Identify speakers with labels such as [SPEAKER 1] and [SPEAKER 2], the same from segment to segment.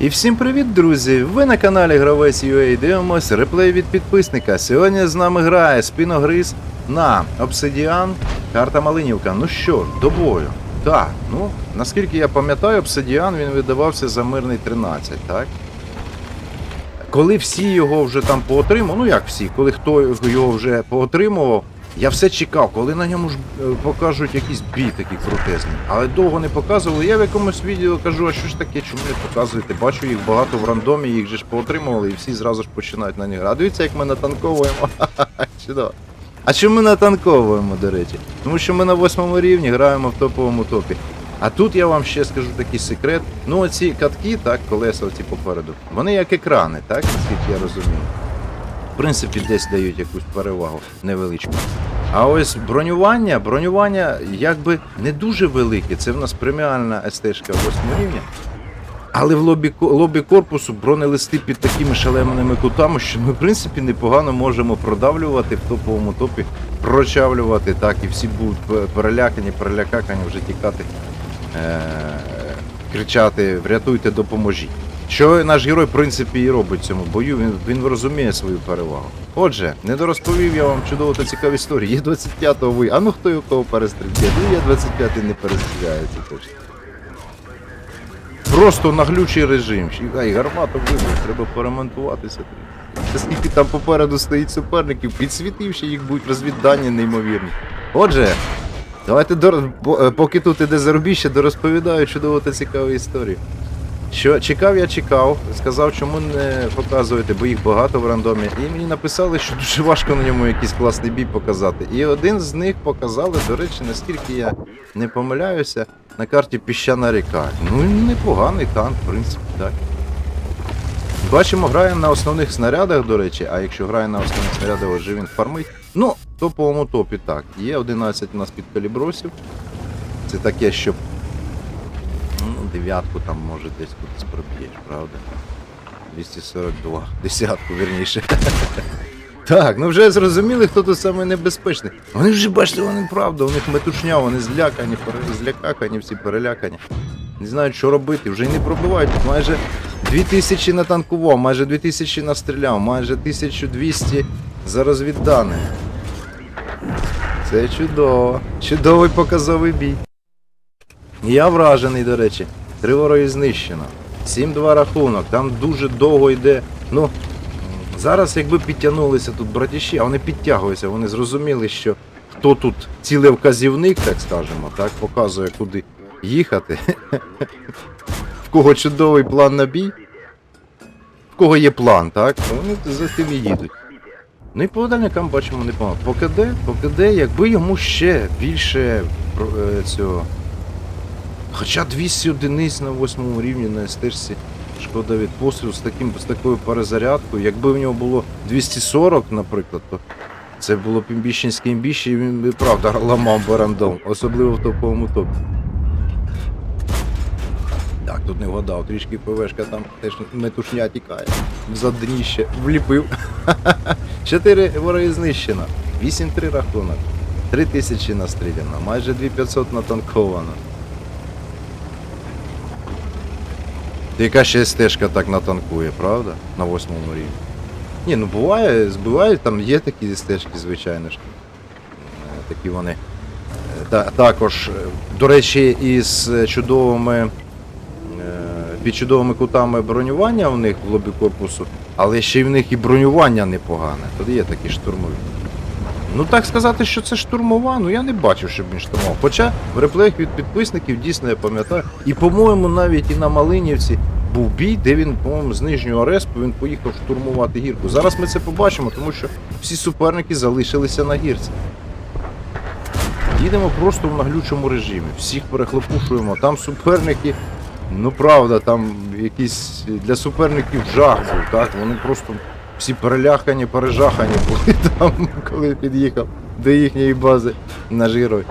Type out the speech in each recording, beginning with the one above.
[SPEAKER 1] І всім привіт, друзі! Ви на каналі Гравець UA дивимось реплей від підписника. Сьогодні з нами грає спіногриз на Обсидіан, карта Малинівка. Ну що ж, до бою. Так, ну, наскільки я пам'ятаю, Обсидіан він видавався за мирний 13, так? Коли всі його вже там поотримав, ну як всі, коли хто його вже поотримував, я все чекав, коли на ньому ж е, покажуть якийсь бій такий крутезний. Але довго не показували. Я в якомусь відео кажу, а що ж таке, чому не показуєте? Бачу їх багато в рандомі, їх же ж поотримували, і всі зразу ж починають на них дивіться, як ми натанковуємо. Чудово. А чому ми натанковуємо, до речі? Тому що ми на восьмому рівні граємо в топовому топі. А тут я вам ще скажу такий секрет. Ну, оці катки, так, колеса оці попереду, вони як екрани, так, наскільки я розумію. В принципі, десь дають якусь перевагу невеличку. А ось бронювання, бронювання якби не дуже велике. Це в нас преміальна СТ-шка 8 рівня. Але в лобі, лобі корпусу бронелисти під такими шаленими кутами, що ми, в принципі, непогано можемо продавлювати в топовому топі, прочавлювати, так, і всі будуть перелякані, перелякакані вже тікати, е- кричати Врятуйте, допоможіть. Що наш герой, в принципі, і робить в цьому бою, він, він розуміє свою перевагу. Отже, не дорозповів я вам чудову та цікаву історію. Є 25-го ви. А ну хто його кого перестріляє? Ну я 25-й не перестріляю, це. Просто наглючий режим. Ай, гармату вибив, треба поремонтуватися. Це скільки там попереду стоїть суперників, підсвітивши їх будуть розвіддані неймовірні. Отже, давайте до, е, поки тут іде зарубіще, дорозповідаю чудову та цікаву історію. Що чекав, я чекав, сказав, чому не показуєте, бо їх багато в рандомі. І мені написали, що дуже важко на ньому якийсь класний бій показати. І один з них показали, до речі, наскільки я не помиляюся, на карті піщана ріка. Ну непоганий танк, в принципі, так. Бачимо, грає на основних снарядах, до речі, а якщо грає на основних снарядах, отже він фармить. Ну, топовому топі так. Є 11 у нас підкалібросів. Це таке, що дев'ятку там може десь кудись проб'єш, правда? 242. Десятку, вірніше. Так, ну вже зрозуміли, хто тут саме небезпечний. Вони вже бачите, вони правда, у них метушня, вони злякані, злякакані, всі перелякані. Не знають, що робити, вже й не пробивають. Тут майже 2000 натанкував, майже 2000 настріляв, майже 1200 за розвіддане. Це чудово. Чудовий показовий бій. Я вражений, до речі. Три вороги знищено. 7-2 рахунок, там дуже довго йде. Ну, зараз якби підтягнулися тут братіші, а вони підтягуються, вони зрозуміли, що хто тут цілий вказівник, так скажемо, так, показує, куди їхати. В кого чудовий план на бій, в кого є план, так? Вони за тим і їдуть. Ну і по дальникам бачимо непогано. По КД, по КД, якби йому ще більше е, цього. Хоча 200 одиниць на восьмому рівні на стежці шкода від пострілу з, таким, з такою перезарядкою. Якби в нього було 240, наприклад, то це було б імбіщенське імбіще, і він би правда ламав барандом, особливо в топовому топі. Так, тут не вгадав, трішки ПВшка там теж метушня тікає. За дніще вліпив. Чотири вороги знищено. 8-3 рахунок. 3 тисячі настріляно, майже 2500 натанковано. Та Яка ще стежка так натанкує, правда? На восьмому рівні. Ні, ну буває, збивають, там є такі стежки, звичайно ж. Е, Такі вони. Е, Та, також, е, до речі, із чудовими. Під чудовими кутами бронювання у них в лобі корпусу, але ще й в них і бронювання непогане. Тут є такі штурмові. Ну так сказати, що це штурмова, ну я не бачив, щоб він штурмував. Хоча в реплеях від підписників дійсно я пам'ятаю. І, по-моєму, навіть і на Малинівці був бій, де він, по-моєму, з нижнього респу він поїхав штурмувати гірку. Зараз ми це побачимо, тому що всі суперники залишилися на гірці. Їдемо просто в наглючому режимі. Всіх перехлопушуємо. Там суперники, ну правда, там якийсь для суперників жах був, так? Вони просто всі перелякані, пережахані були там, коли під'їхав до їхньої бази наш герой.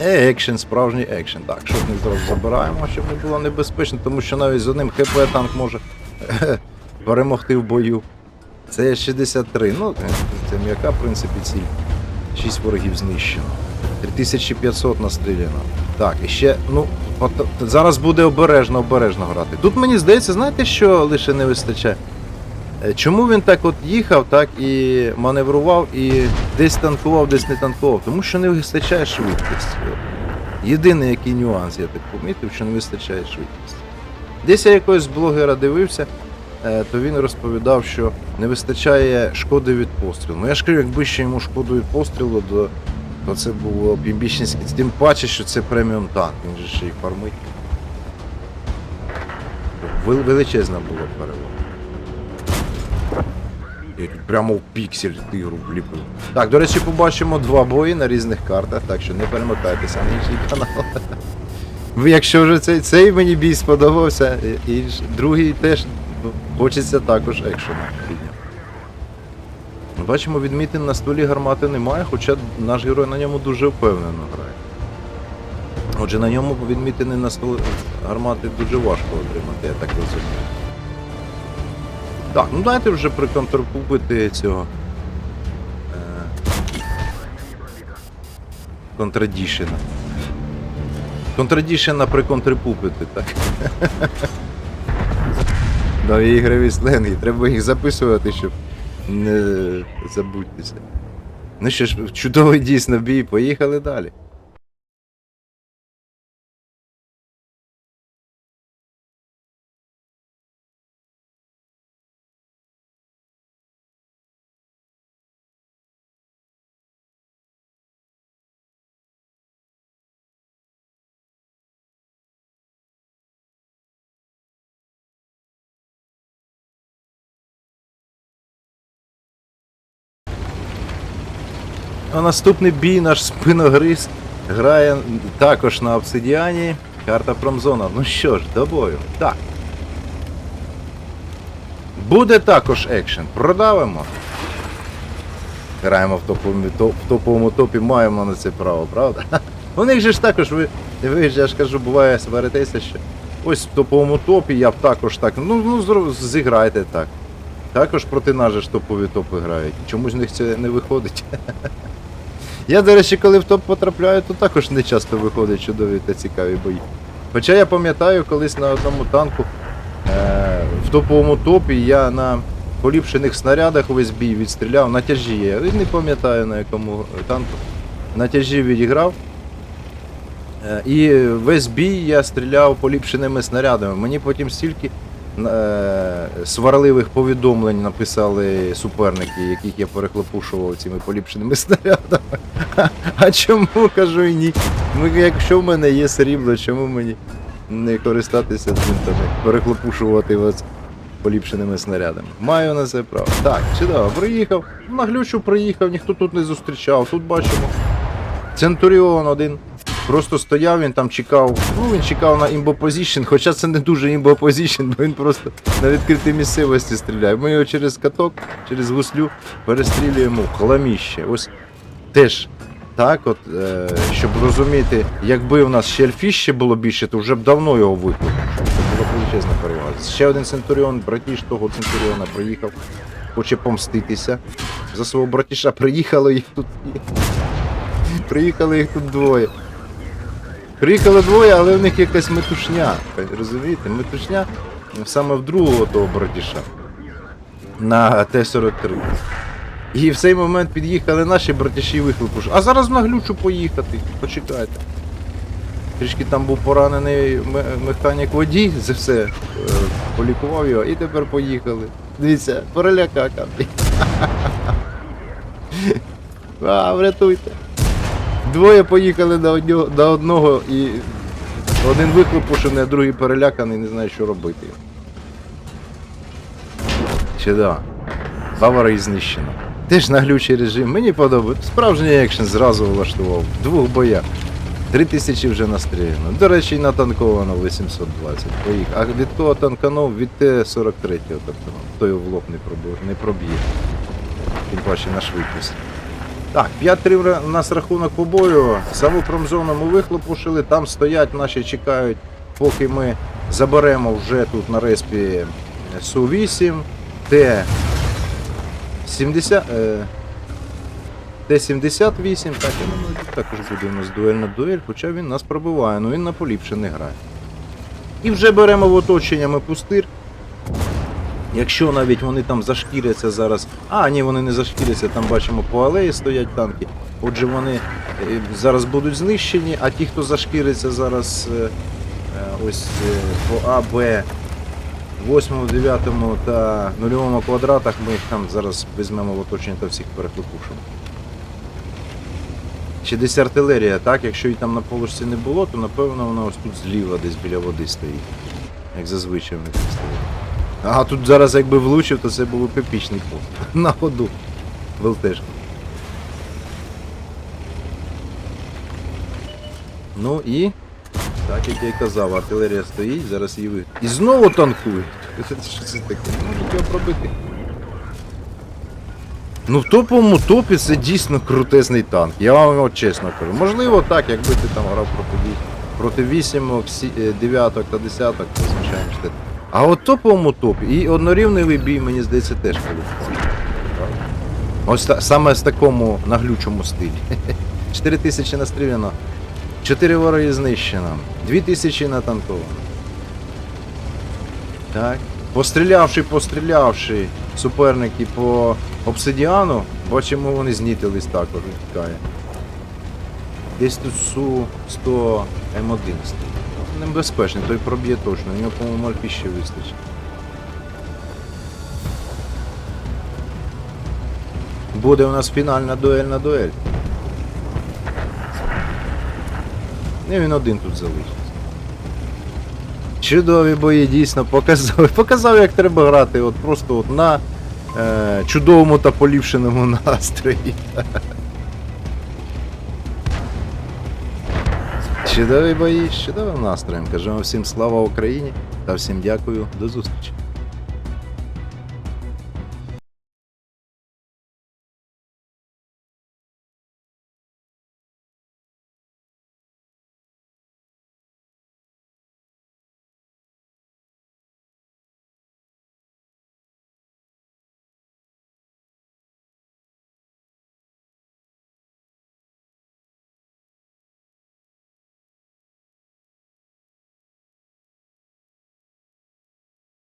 [SPEAKER 1] Е, екшен, справжній екшен. Так, що ми зараз забираємо, щоб не було небезпечно, тому що навіть з одним ХП танк може перемогти в бою. Це 63. Ну, це м'яка, в принципі, ціль. 6 ворогів знищено. 3500 настріляно. Так, і ще, ну, зараз буде обережно, обережно грати. Тут мені здається, знаєте, що лише не вистачає? Е, Чому він так от їхав, так і маневрував, і десь танкував, десь не танкував? Тому що не вистачає швидкості. Єдиний який нюанс, я так помітив, що не вистачає швидкості. Десь я якогось блогера дивився, е, то він розповідав, що не вистачає шкоди від пострілу. Ну я ж кажу, якби ще йому шкоду від пострілу, то, це було б імбічницький. Тим паче, що це преміум танк, він же ще й фармить. Величезна була перевага. Прямо в піксель тигру вліпив. Так, до речі, побачимо два бої на різних картах, так що не перемикайтеся на інший канал. Якщо вже цей, цей мені бій сподобався, і, другий теж хочеться також екшена. Бачимо, відмітин на столі гармати немає, хоча наш герой на ньому дуже впевнено грає. Отже, на ньому відмітини на столі гармати дуже важко отримати, я так розумію. Так, ну дайте вже приконтркупити цього. Е, контрадішена. Контрадішена приконтрипупити, так. Нові ігрові сленги, треба їх записувати, щоб не забудьтеся. Ну що ж, чудовий дійсно бій, поїхали далі. А наступний бій наш спиногриз грає також на обсидіані. Карта Промзона. Ну що ж, до бою. Так. Буде також екшен. Продавимо. Граємо в топовому, топ, в топовому топі, маємо на це право, правда? У них же ж також, ви, ви ж я ж кажу, буває сваритеся, що ось в топовому топі я б також так. Ну, ну зіграйте так. Також проти нас ж топові топи грають. Чомусь в них це не виходить. Я, до речі, коли в топ потрапляю, то також не часто виходять чудові та цікаві бої. Хоча я пам'ятаю, колись на одному танку е- в топовому топі я на поліпшених снарядах весь бій відстріляв на тяжі. Я не пам'ятаю на якому танку. На тяжі відіграв. Е, І весь бій я стріляв поліпшеними снарядами. Мені потім стільки сварливих повідомлень написали суперники, яких я перехлопушував цими поліпшеними снарядами. А чому кажу і ні? Ну, якщо в мене є срібло, чому мені не користатися цим там, перехлопушувати вас поліпшеними снарядами? Маю на це право. Так, чудово, приїхав. На глючу приїхав, ніхто тут не зустрічав. Тут бачимо. Центуріон один. Просто стояв, він там чекав. Ну він чекав на імбопозішн, хоча це не дуже імбопозішн, бо він просто на відкритій місцевості стріляє. Ми його через каток, через гуслю перестрілюємо в хламіще. Ось теж так, от, е, щоб розуміти, якби у нас ще ельфіще було більше, то вже б давно його викликав. Це була величезна перевага. Ще один центуріон, братіш того центуріона приїхав, хоче помститися. За свого братіша приїхало їх тут. Приїхали їх тут двоє. Приїхало двоє, але в них якась метушня. Розумієте? Метушня саме в другого того братіша. На Т-43. І в цей момент під'їхали наші братіші і вихлопушили. А зараз на глючу поїхати. Почекайте. Трішки там був поранений ме- механік водій, за все е, полікував його і тепер поїхали. Дивіться, перелякака. А, врятуйте. Двоє поїхали до одного, до одного і один виклопушений, а другий переляканий, не знає, що робити. Чудово. Бавари знищено. Теж на глючий режим. Мені подобається. Справжній екшен зразу влаштував. Двох боях. Три тисячі вже настріляно. До речі, натанковано 820. Поїхав. А від кого танканув? Від Т-43 танканув. Той в лоб не пробив, не проб'є. Тим паче на швидкість. Так, 5-3 у нас рахунок по бою. Саму промзону ми вихлопушили, там стоять, наші чекають, поки ми заберемо вже тут на респі Су-8, Т-70. Е, Т-78, так, також буде у нас дуельна дуель, хоча він нас пробиває, ну він на поліпше не грає. І вже беремо в оточення ми пустир. Якщо навіть вони там зашкіряться зараз. А, ні, вони не зашкіряться, там бачимо по алеї стоять танки. Отже, вони е, зараз будуть знищені, а ті, хто зашкіриться зараз е, е, ось по А, Б, 8, 9 та 0 квадратах, ми їх там зараз візьмемо в оточення та всіх перехлопушимо. Чи десь артилерія, так? Якщо її там на полушці не було, то напевно вона ось тут зліва десь біля води стоїть. Як зазвичай в них стоїть. А тут зараз якби влучив, то це був епічний пол. На ходу. ВЛТшка. Ну і. Так, як я й казав, артилерія стоїть, зараз її ви. І знову танкує. Що це таке? Можуть його пробити. Ну в топовому топі це дійсно крутезний танк. Я вам от чесно кажу. Можливо, так, якби ти там грав проти, проти вісімок, сі- е, дев'яток та десяток, то звичайно. А от топовому топі і однорівневий бій, мені здається, теж полюбляється. Ось саме з такому наглючому стилі. 4 тисячі настріляно, 4 вороги знищено, 2 тисячі натанковано. Так. Пострілявши, пострілявши суперники по обсидіану, бачимо, вони знітились також тікає. Десь тут Су 100 М1 стоїть. Небезпечний, той проб'є точно, у нього, по-моєму, мальпі ще вистачить. Буде у нас фінальна дуельна дуель. І він один тут залишиться. Чудові бої дійсно показав. Показав, як треба грати. От просто от на е, чудовому та поліпшеному настрої. Чудові бої з чудовим настроєм. Кажемо всім слава Україні та всім дякую. До зустрічі.